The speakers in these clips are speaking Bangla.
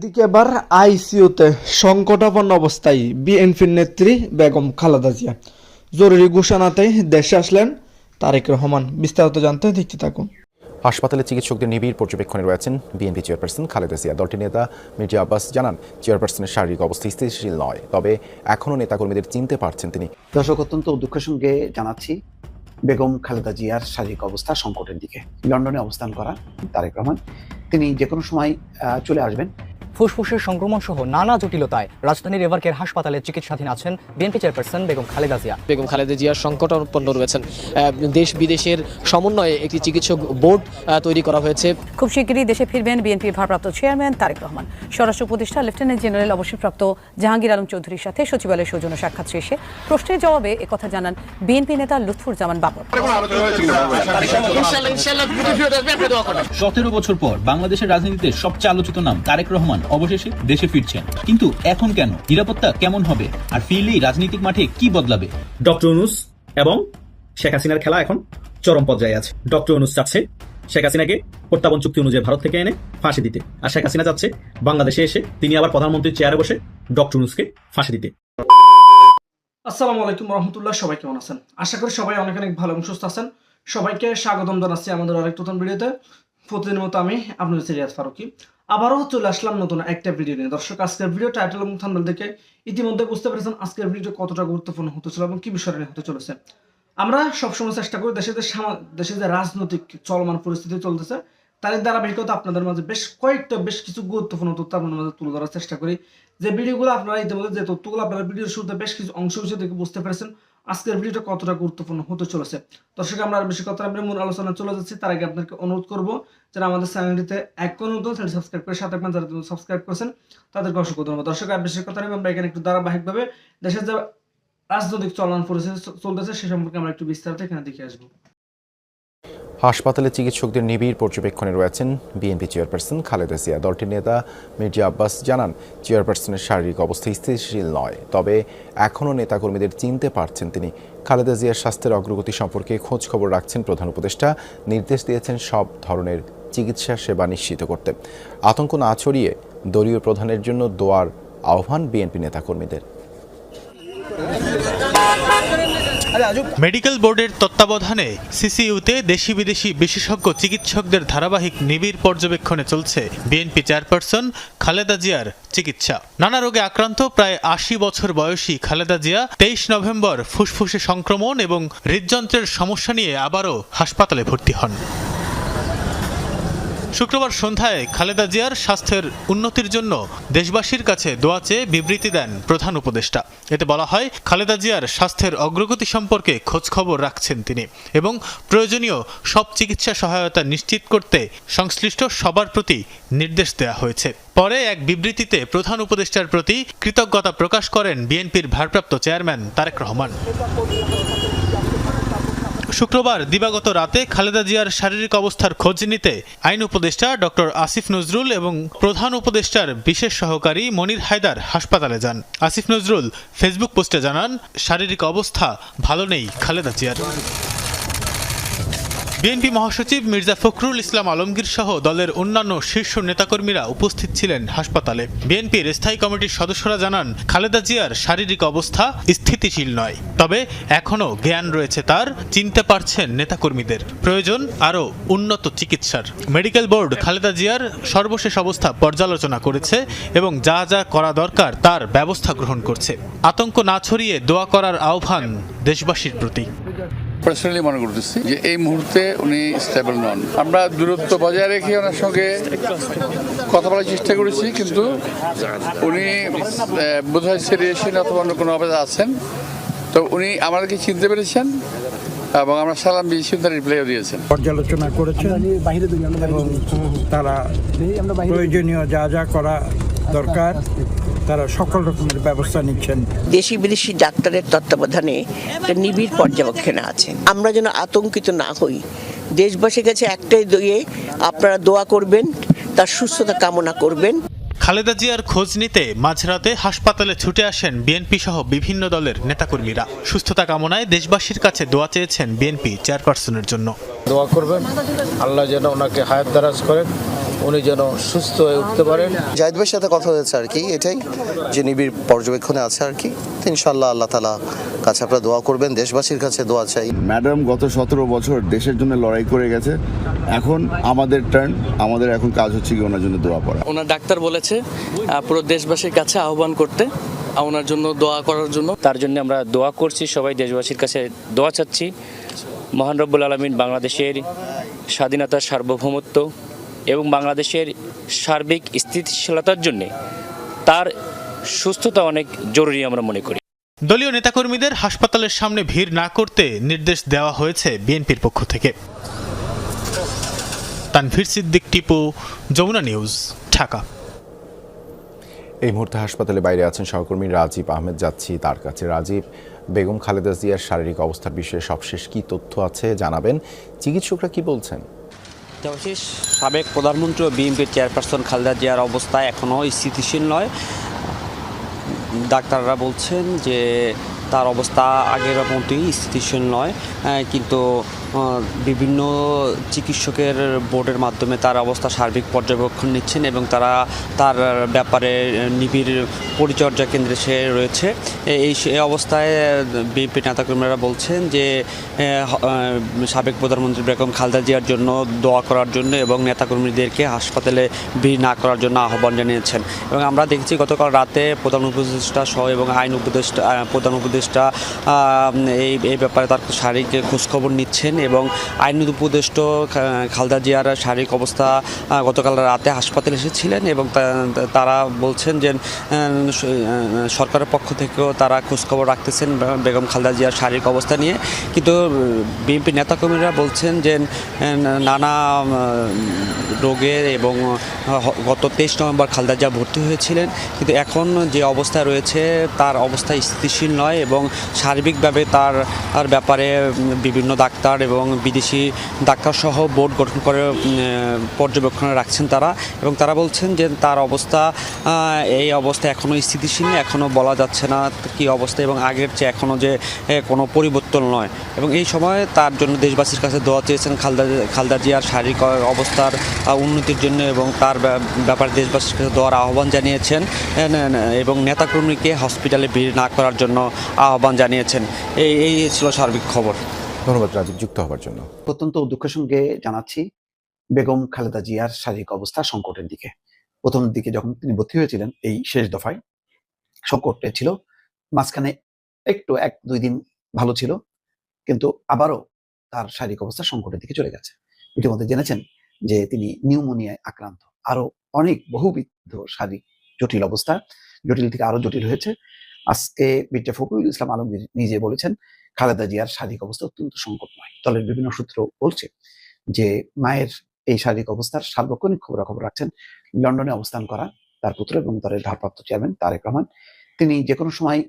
এদিকে এবার আইসিইউতে সংকটাপন্ন অবস্থায় বিএনপির নেত্রী বেগম খালেদা জিয়া। জরুরি ঘোষণাতে দেশে আসলেন তারেক রহমান। বিস্তারিত জানতে দেখতে থাকুন। হাসপাতালে চিকিৎসকদের নিবিড় পর্যবেক্ষণে রয়েছেন বিএনপি চেয়ারপারসন খালেদা জিয়া। দলটির নেতা মির্জা আব্বাস জানান চেয়ারপারসনের শারীরিক অবস্থা স্থিতিশীল নয় তবে এখনও নেতাকর্মীদের চিনতে পারছেন তিনি। দর্শক অত্যন্ত দুঃখের সঙ্গে জানাচ্ছি বেগম খালেদা জিয়ার শারীরিক অবস্থা সংকটের দিকে। লন্ডনে অবস্থান করা তারেক রহমান। তিনি যে কোনো সময় চলে আসবেন। ফুসফুসের সংক্রমণ সহ নানা জটিলতায় রাজধানীর এভারকের হাসপাতালে চিকিৎসাধীন আছেন বিএনপি চেয়ারপারসন বেগম খালেদা জিয়া। বেগম খালেদা জিয়ার সংকটাপন্ন রয়েছেন। দেশ বিদেশের সমন্বয়ে একটি চিকিৎসক বোর্ড তৈরি করা হয়েছে। খুব শিগগিরই দেশে ফিরবেন বিএনপির ভারপ্রাপ্ত চেয়ারম্যান তারেক রহমান। স্বরাষ্ট্র উপদেষ্টা লেফটেন্যান্ট জেনারেল অবসরপ্রাপ্ত জাহাঙ্গীর আলম চৌধুরীর সাথে সচিবালয়ের সৌজন্য সাক্ষাৎ শেষে প্রশ্নের জবাবে একথা জানান বিএনপি নেতা লুৎফুর জামান বাবর সতেরো বছর পর বাংলাদেশের রাজনীতিতে সবচেয়ে আলোচিত নাম তারেক রহমান। অবশেষে দেশে ফিরছেন। কিন্তু এখন কেন? নিরাপত্তা কেমন হবে? আর ফিরলেই রাজনৈতিক মাঠে কি বদলাবে? ডক্টর অনুস এবং শেখ হাসিনার খেলা এখন চরম পর্যায়ে আছে। ডক্টর অনুস চাচ্ছে শেখ হাসিনাকে প্রত্যাবন চুক্তি অনুযায়ী ভারত থেকে এনে ফাঁসি দিতে। আর শেখ হাসিনা চাচ্ছে বাংলাদেশে এসে তিনি আবার প্রধানমন্ত্রীর চেয়ারে বসে ডক্টর অনুসকে ফাঁসি দিতে। আসসালামু আলাইকুম রহমতুল্লাহ সবাই কেমন আছেন? আশা করি সবাই অনেক অনেক ভালো এবং সুস্থ আছেন। সবাইকে স্বাগতম জানাচ্ছি আমাদের আরেক নতুন ভিডিওতে। প্রতিদিনের মতো আমি আপনাদের সিরিয়াস ফারুকি। আবারও চলে আসলাম নতুন একটা ভিডিও নিয়ে। দর্শক, আজকের ভিডিও টাইটেল এবং থাম্বনেল দেখে ইতিমধ্যে বুঝতে পেরেছেন আজকের ভিডিও কতটা গুরুত্বপূর্ণ হতে চলে এবং কি বিষয় নিয়ে হতে চলেছে। আমরা সবসময় চেষ্টা করি দেশে যে দেশে যে রাজনৈতিক চলমান পরিস্থিতি চলতেছে, তার ধারাবাহিকতা আপনাদের মাঝে বেশ কয়েকটা বেশ কিছু গুরুত্বপূর্ণ তথ্য আপনাদের মাঝে তুলে ধরার চেষ্টা করি। যে ভিডিওগুলো আপনারা ইতিমধ্যে যে তথ্যগুলো আপনারা ভিডিওর শুরুতে বেশ কিছু অংশ হিসেবে দেখে বুঝতে পেরেছেন আজকের ভিডিওটা কতটা গুরুত্বপূর্ণ হতে চলেছে? দর্শক, আমরা বেশি কথা আমরা মূল আলোচনা চলে যাচ্ছি। তার আগে আপনাকে অনুরোধ করব যারা আমাদের চ্যানেলটিতে এক নতুন চ্যানেল সাবস্ক্রাইব করে সাথে যারা সাবস্ক্রাইব করেছেন, তাদেরকে অসংখ্য ধন্যবাদ। দর্শক, আর বেশি কথা আমরা এখানে একটু ধারাবাহিকভাবে দেশের যে রাজনৈতিক চলন পরিস্থিতি চলতেছে, সে সম্পর্কে আমরা একটু বিস্তারিত এখানে দেখে আসব। হাসপাতালে চিকিৎসকদের নিবিড় পর্যবেক্ষণে রয়েছেন বিএনপি চেয়ারপারসন খালেদা জিয়া। দলটির নেতা মির্জা আব্বাস জানান, চেয়ারপারসনের শারীরিক অবস্থা স্থিতিশীল নয়, তবে এখনও নেতাকর্মীদের চিনতে পারছেন তিনি। খালেদা জিয়ার স্বাস্থ্যের অগ্রগতি সম্পর্কে খোঁজ খবর রাখছেন প্রধান উপদেষ্টা। নির্দেশ দিয়েছেন সব ধরনের চিকিৎসা সেবা নিশ্চিত করতে। আতঙ্ক না ছড়িয়ে দলীয় প্রধানের জন্য দোয়ার আহ্বান বিএনপি নেতাকর্মীদের। মেডিকেল বোর্ডের তত্ত্বাবধানে সিসিইউতে দেশি বিদেশি বিশেষজ্ঞ চিকিৎসকদের ধারাবাহিক নিবিড় পর্যবেক্ষণে চলছে বিএনপি চেয়ারপারসন খালেদা জিয়ার চিকিৎসা। নানা রোগে আক্রান্ত প্রায় আশি বছর বয়সী খালেদা জিয়া তেইশ নভেম্বর ফুসফুসে সংক্রমণ এবং হৃদযন্ত্রের সমস্যা নিয়ে আবারও হাসপাতালে ভর্তি হন। শুক্রবার সন্ধ্যায় খালেদা জিয়ার স্বাস্থ্যের উন্নতির জন্য দেশবাসীর কাছে দোয়া চেয়ে বিবৃতি দেন প্রধান উপদেষ্টা। এতে বলা হয়, খালেদা জিয়ার স্বাস্থ্যের অগ্রগতি সম্পর্কে খোঁজখবর রাখছেন তিনি এবং প্রয়োজনীয় সব চিকিৎসা সহায়তা নিশ্চিত করতে সংশ্লিষ্ট সবার প্রতি নির্দেশ দেওয়া হয়েছে। পরে এক বিবৃতিতে প্রধান উপদেষ্টার প্রতি কৃতজ্ঞতা প্রকাশ করেন বিএনপির ভারপ্রাপ্ত চেয়ারম্যান তারেক রহমান। শুক্রবার দিবাগত রাতে খালেদা জিয়ার শারীরিক অবস্থার খোঁজ নিতে আইন উপদেষ্টা ডক্টর আসিফ নজরুল এবং প্রধান উপদেষ্টার বিশেষ সহকারী মনির হায়দার হাসপাতালে যান। আসিফ নজরুল ফেসবুক পোস্টে জানান, শারীরিক অবস্থা ভালো নেই খালেদা জিয়ার। বিএনপি মহাসচিব মির্জা ফখরুল ইসলাম আলমগীর সহ দলের অন্যান্য শীর্ষ নেতাকর্মীরা উপস্থিত ছিলেন হাসপাতালে। বিএনপির স্থায়ী কমিটির সদস্যরা জানান, খালেদা জিয়ার শারীরিক অবস্থা স্থিতিশীল নয়। তবে এখনও জ্ঞান রয়েছে তার, চিনতে পারছেন নেতাকর্মীদের। প্রয়োজন আরও উন্নত চিকিৎসার। মেডিকেল বোর্ড খালেদা জিয়ার সর্বশেষ অবস্থা পর্যালোচনা করেছে এবং যা যা করা দরকার তার ব্যবস্থা গ্রহণ করছে। আতঙ্ক না ছড়িয়ে দোয়া করার আহ্বান দেশবাসীর প্রতি। পার্সোনালি মনে করতেছি যে এই মুহূর্তে উনি স্টেবল নন। আমরা দূরত্ব বজায় রেখে ওনার সঙ্গে কথা বলার চেষ্টা করেছি, কিন্তু উনি বোধহয় সিরিয়েশন অথবা অন্য কোনো অবস্থা আছেন। তো উনি আমাদেরকে চিনতে পেরেছেন এবং আমরা সালাম দিয়েছি রিপ্লাইও দিয়েছেন। পর্যালোচনা করেছেন এবং তারা প্রয়োজনীয় যা যা করা দরকার। তারা সকল রকমের ব্যবস্থা নিচ্ছেন। দেশি বিদেশি ডাক্তারের তত্ত্বাবধানে একটা নিবিড় পর্যবেক্ষণে আছে। আমরা যেন আতঙ্কিত না হই। দেশবাসীর কাছে একটাই দিয়ে আপনারা দোয়া করবেন তার সুস্থতা কামনা করবেন। খালেদা জিয়ার খোঁজ নিতে মাঝরাতে হাসপাতালে ছুটে আসেন বিএনপি সহ বিভিন্ন দলের নেতাকর্মীরা। সুস্থতা কামনায় দেশবাসীর কাছে দোয়া চেয়েছেন বিএনপি চেয়ারপারসনের জন্য। দোয়া করবেন আল্লাহ যেন ওনাকে হায়াত দারাজ করেন। উনি যেন সুস্থ হয়ে উঠতে পারেন। জাহিদ ভাইয়ের সাথে কথা হয়েছে আর কি এটাই যে নিবিড় পর্যবেক্ষণে আছে আর কি। ইনশাল্লাহ আল্লাহ তালা কাছে আপনারা দোয়া করবেন দেশবাসীর কাছে দোয়া চাই। ম্যাডাম গত সতেরো বছর দেশের জন্য লড়াই করে গেছে। এখন আমাদের টার্ন আমাদের এখন কাজ হচ্ছে কি ওনার জন্য দোয়া পড়া ওনার ডাক্তার বলেছে পুরো দেশবাসীর কাছে আহ্বান করতে ওনার জন্য দোয়া করার জন্য। তার জন্য আমরা দোয়া করছি সবাই দেশবাসীর কাছে দোয়া চাচ্ছি। মহান রব্বুল আলমিন বাংলাদেশের স্বাধীনতার সার্বভৌমত্ব এবং বাংলাদেশের সার্বিক স্থিতিশীলতার জন্যে তার সুস্থতা অনেক জরুরি আমরা মনে করি। দলীয় নেতাকর্মীদের হাসপাতালের সামনে ভিড় না করতে নির্দেশ দেওয়া হয়েছে বিএনপির পক্ষ থেকে। তানভীর সিদ্দিক টিপু যমুনা নিউজ ঢাকা। এই মুহূর্তে হাসপাতালে বাইরে আছেন সহকর্মী রাজীব আহমেদ যাচ্ছি তার কাছে। রাজীব বেগম খালেদা জিয়ার শারীরিক অবস্থার বিষয়ে সবশেষ কি তথ্য আছে জানাবেন? চিকিৎসকরা কি বলছেন? দেবাশিস সাবেক প্রধানমন্ত্রী ও বিএনপির চেয়ারপারসন খালেদা জিয়ার অবস্থা এখনও স্থিতিশীল নয়। ডাক্তাররা বলছেন যে তার অবস্থা আগের মতোই স্থিতিশীল নয় কিন্তু বিভিন্ন চিকিৎসকের বোর্ডের মাধ্যমে তার অবস্থা সার্বিক পর্যবেক্ষণ নিচ্ছেন এবং তারা তার ব্যাপারে নিবিড় পরিচর্যা কেন্দ্রে সে রয়েছে। এই অবস্থায় বিএনপি নেতাকর্মীরা বলছেন যে সাবেক প্রধানমন্ত্রী বেগম খালেদা জিয়ার জন্য দোয়া করার জন্য এবং নেতাকর্মীদেরকে হাসপাতালে ভিড় না করার জন্য আহ্বান জানিয়েছেন। এবং আমরা দেখেছি গতকাল রাতে প্রধান উপদেষ্টা সহ এবং আইন উপদেষ্টা প্রধান উপদেষ্টা এই এই ব্যাপারে তার শারীরিক খোঁজখবর নিচ্ছেন এবং আইন উপদেষ্ট খালদা জিয়ার শারীরিক অবস্থা গতকাল রাতে হাসপাতালে এসেছিলেন এবং তারা বলছেন যে সরকারের পক্ষ থেকেও তারা খোঁজখবর রাখতেছেন বেগম খালদা জিয়ার শারীরিক অবস্থা নিয়ে। কিন্তু বিএনপি নেতাকর্মীরা বলছেন যে নানা রোগে এবং গত তেইশ নভেম্বর খালদা জিয়া ভর্তি হয়েছিলেন। কিন্তু এখন যে অবস্থা রয়েছে, তার অবস্থা স্থিতিশীল নয় এবং সার্বিকভাবে তার ব্যাপারে বিভিন্ন ডাক্তার এবং বিদেশি ডাক্তারসহ বোর্ড গঠন করে পর্যবেক্ষণে রাখছেন তারা এবং তারা বলছেন যে তার অবস্থা এই অবস্থা এখনও স্থিতিশীল এখনও বলা যাচ্ছে না কি অবস্থা এবং আগের চেয়ে এখনও যে কোনো পরিবর্তন নয়। এবং এই সময় তার জন্য দেশবাসীর কাছে দোয়া চেয়েছেন খালদা খালদা জিয়ার শারীরিক অবস্থার উন্নতির জন্য এবং তার ব্যা- ব্যাপারে দেশবাসীর কাছে দোয়ার আহ্বান জানিয়েছেন এবং নেতাকর্মীকে হসপিটালে ভিড় না করার জন্য আহ্বান জানিয়েছেন। এই এই ছিল সার্বিক খবর। ধন্যবাদ রাজীব, যুক্ত হওয়ার জন্য। অত্যন্ত দুঃখের সঙ্গে জানাচ্ছি বেগম খালেদা জিয়ার শারীরিক অবস্থা সংকটের দিকে। প্রথম দিকে যখন তিনি ভর্তি হয়েছিলেন এই শেষ দফায়, সংকটে ছিল, মাঝখানে একটু এক, দুই দিন ভালো ছিল, কিন্তু আবারও তার শারীরিক অবস্থা সংকটের দিকে চলে গেছে। ইতিমধ্যে জেনেছেন যে তিনি নিউমোনিয়ায় আক্রান্ত। আরও অনেক বহুবিধ শারীরিক জটিল অবস্থা, জটিল থেকে আরও জটিল হয়েছে। আজকে মির্জা ফখরুল ইসলাম আলমগীর নিজে বলেছেন খালেদা জিয়ার শারীরিক অবস্থা অত্যন্ত সংকটময়। দলের বিভিন্ন সূত্র বলছে যে, মায়ের এই শারীরিক অবস্থার সার্বক্ষণিক খবরাখবর রাখছেন, লন্ডনে অবস্থান করা তার পুত্র এবং দলের ভারপ্রাপ্ত চেয়ারম্যান তারেক রহমান। তিনি যে কোনো সময়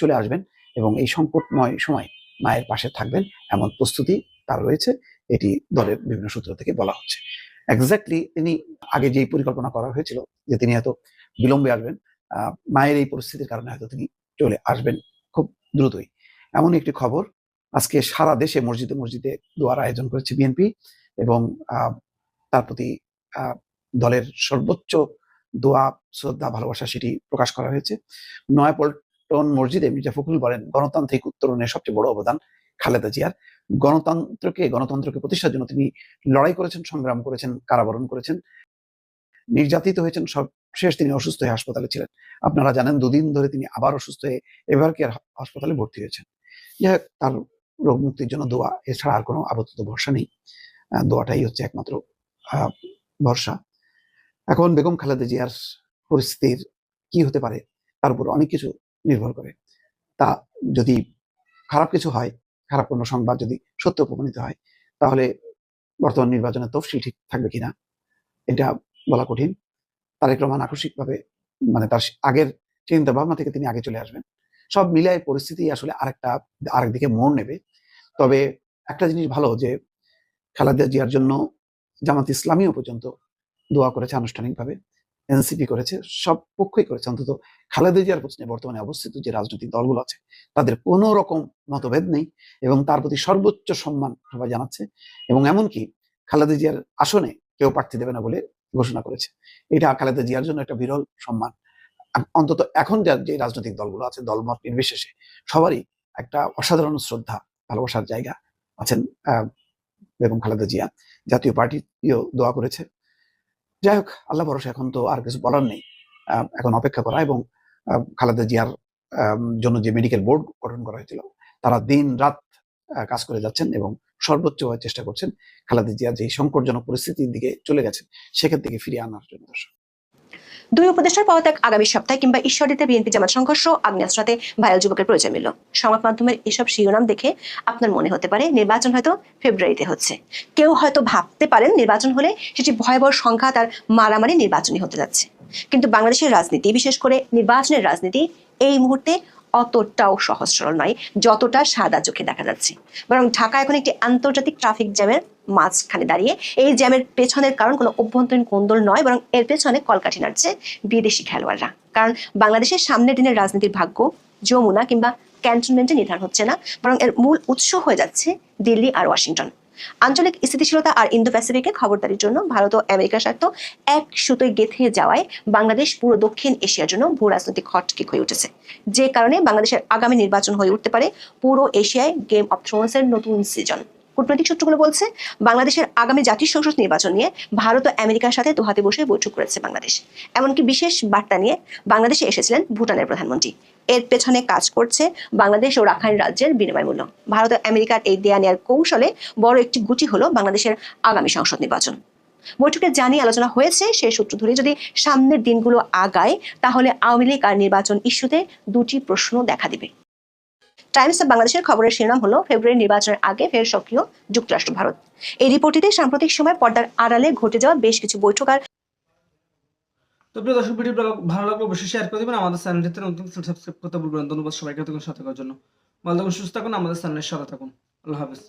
চলে আসবেন এবং এই সংকটময় সময় মায়ের পাশে থাকবেন এমন প্রস্তুতি তার রয়েছে, এটি দলের বিভিন্ন সূত্র থেকে বলা হচ্ছে। এক্স্যাক্টলি তিনি আগে যেই পরিকল্পনা করা হয়েছিল যে, তিনি হয়তো বিলম্বে আসবেন মায়ের এই পরিস্থিতির কারণে হয়তো তিনি চলে আসবেন খুব দ্রুতই। এমন একটি খবর। আজকে সারা দেশে মসজিদে মসজিদে দোয়ার আয়োজন করেছে বিএনপি এবং তার প্রতি দলের সর্বোচ্চ দোয়া, শ্রদ্ধা, ভালোবাসা সেটি প্রকাশ করা হয়েছে। নয়াপল্টন মসজিদে মির্জা ফখরুল বলেন, গণতান্ত্রিক উত্তরণের সবচেয়ে বড় অবদান খালেদা জিয়ার। গণতন্ত্রকে গণতন্ত্রকে প্রতিষ্ঠার জন্য তিনি লড়াই করেছেন, সংগ্রাম করেছেন, কারাবরণ করেছেন। নির্যাতিত হয়েছেন সব শেষ তিনি অসুস্থ হয়ে হাসপাতালে ছিলেন। আপনারা জানেন, দুদিন ধরে তিনি আবার অসুস্থ হয়ে এভার কেয়ার হাসপাতালে ভর্তি হয়েছেন। যাই তার রোগ মুক্তির জন্য দোয়া, এছাড়া আর কোনো আপাতত ভরসা নেই। দোয়াটাই হচ্ছে একমাত্র ভরসা। এখন বেগম খালেদা জিয়ার পরিস্থিতির কি হতে পারে, তার উপর অনেক কিছু নির্ভর করে। তা যদি খারাপ কিছু হয়, খারাপ কোনো সংবাদ যদি সত্য প্রমাণিত হয়, তাহলে বর্তমান নির্বাচনের তফসিল ঠিক থাকবে কিনা, এটা বলা কঠিন। তারেক রহমান আকস্মিকভাবে মানে তার আগের চিন্তা ভাবনা থেকে তিনি আগে চলে আসবেন। সব মিলায় পরিস্থিতি আসলে আরেকটা, আরেকদিকে মোড় নেবে। তবে একটা জিনিস ভালো যে খালেদা জিয়ার জন্য জামাত ইসলামীও পর্যন্ত দোয়া করেছে আনুষ্ঠানিকভাবে, এনসিপি করেছে, সব পক্ষই করেছে। অন্তত খালেদা জিয়ার প্রশ্নে বর্তমানে অবস্থিত যে রাজনৈতিক দলগুলো আছে, তাদের কোনো রকম মতভেদ নেই এবং তার প্রতি সর্বোচ্চ সম্মান সবাই জানাচ্ছে এবং এমনকি খালেদা জিয়ার আসনে কেউ প্রার্থী দেবে না বলে ঘোষণা করেছে। এটা খালেদা জিয়ার জন্য একটা বিরল সম্মান। অন্তত এখন যা রাজনৈতিক দলগুলো আছে, দলমত নির্বিশেষে সবারই একটা অসাধারণ শ্রদ্ধা, ভালোবাসার জায়গা আছেন বেগম খালেদা জিয়া। জাতীয় পার্টিও দোয়া করেছে। যাই হোক, আল্লাহ ভরসা, এখন তো আর কিছু বলার নেই। এখন অপেক্ষা করা এবং খালেদা জিয়ার জন্য যে মেডিকেল বোর্ড গঠন করা হয়েছিল, তারা দিন রাত কাজ করে যাচ্ছেন এবং সর্বোচ্চভাবে চেষ্টা করছেন। খালেদা জিয়া যে সংকটজনক পরিস্থিতির দিকে চলে গেছেন, সেখান থেকে ফিরিয়ে আনার জন্য দর্শক। দুই উপদেষ্টার পদত্যাগ আগামী সপ্তাহে কিংবা ঈশ্বরদীতে বিএনপি জামাত সংঘর্ষ আগ্নেয়াস্ত্রাতে ভাইরাল যুবকের পরিচয় মিলল। সংবাদ মাধ্যমের এসব শিরোনাম দেখে আপনার মনে হতে পারে নির্বাচন হয়তো ফেব্রুয়ারিতে হচ্ছে। কেউ হয়তো ভাবতে পারেন নির্বাচন হলে সেটি ভয়াবহ সংঘাত আর মারামারি নির্বাচনী হতে যাচ্ছে। কিন্তু বাংলাদেশের রাজনীতি, বিশেষ করে নির্বাচনের রাজনীতি, এই মুহূর্তে অতটাও সহজ সরল নয়, যতটা সাদা চোখে দেখা যাচ্ছে। বরং ঢাকা এখন একটি আন্তর্জাতিক ট্রাফিক জ্যামের মাঝখানে দাঁড়িয়ে। এই জ্যামের পেছনের কারণ কোনো অভ্যন্তরীণ কোন্দল নয়, বরং এর পেছনে কলকাঠি নাড়ছে বিদেশি খেলোয়াড়রা। কারণ বাংলাদেশের সামনের দিনের রাজনীতির ভাগ্য যমুনা কিংবা ক্যান্টনমেন্টে নির্ধারণ হচ্ছে না, বরং এর মূল উৎস হয়ে যাচ্ছে দিল্লি আর ওয়াশিংটন। আঞ্চলিক স্থিতিশীলতা আর ইন্দো প্যাসিফিকে খবরদারির জন্য ভারত ও আমেরিকার স্বার্থ এক সুতোয় গেঁথে যাওয়ায় বাংলাদেশ পুরো দক্ষিণ এশিয়ার জন্য ভূ রাজনৈতিক হটকিক হয়ে উঠেছে। যে কারণে বাংলাদেশের আগামী নির্বাচন হয়ে উঠতে পারে পুরো এশিয়ায় গেম অফ থ্রোনসের নতুন সিজন কূটনৈতিক সূত্রগুলো বলছে, বাংলাদেশের আগামী জাতীয় সংসদ নির্বাচন নিয়ে ভারত ও আমেরিকার সাথে দোহাতে বসে বৈঠক করেছে বাংলাদেশ। এমনকি বিশেষ বার্তা নিয়ে বাংলাদেশে এসেছিলেন ভুটানের প্রধানমন্ত্রী। এর পেছনে কাজ করছে বাংলাদেশ ও রাখাইন রাজ্যের বিনিময় মূল্য ভারত ও আমেরিকার এই দেয়া নেয়ার কৌশলে বড় একটি গুটি হলো বাংলাদেশের আগামী সংসদ নির্বাচন। বৈঠকে জানিয়ে আলোচনা হয়েছে সেই সূত্র ধরে যদি সামনের দিনগুলো আগায়, তাহলে আওয়ামী লীগ আর নির্বাচন ইস্যুতে দুটি প্রশ্ন দেখা দিবে। টাইমস অফ বাংলাদেশের খবরের শিরোনাম হলো ফেব্রুয়ারি নির্বাচনের আগে ফের সক্রিয় যুক্তরাষ্ট্র, ভারত। এই রিপোর্টটিতে সাম্প্রতিক সময় পর্দার আড়ালে ঘটে যাওয়া বেশ কিছু বৈঠক আর তো প্রিয় দর্শক, ভিডিও ভালো লাগলে অবশ্যই শেয়ার করে দিবেন। আমাদের চ্যানেলটিতে নতুন সাবস্ক্রাইব করতে ভুলবেন। ধন্যবাদ সবাইকে। থাকুন সাথে থাকার জন্য। ভালো থাকুন, সুস্থ থাকুন। আমাদের চ্যানেলের সাথে থাকুন। আল্লাহ হাফেজ।